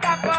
தப்பா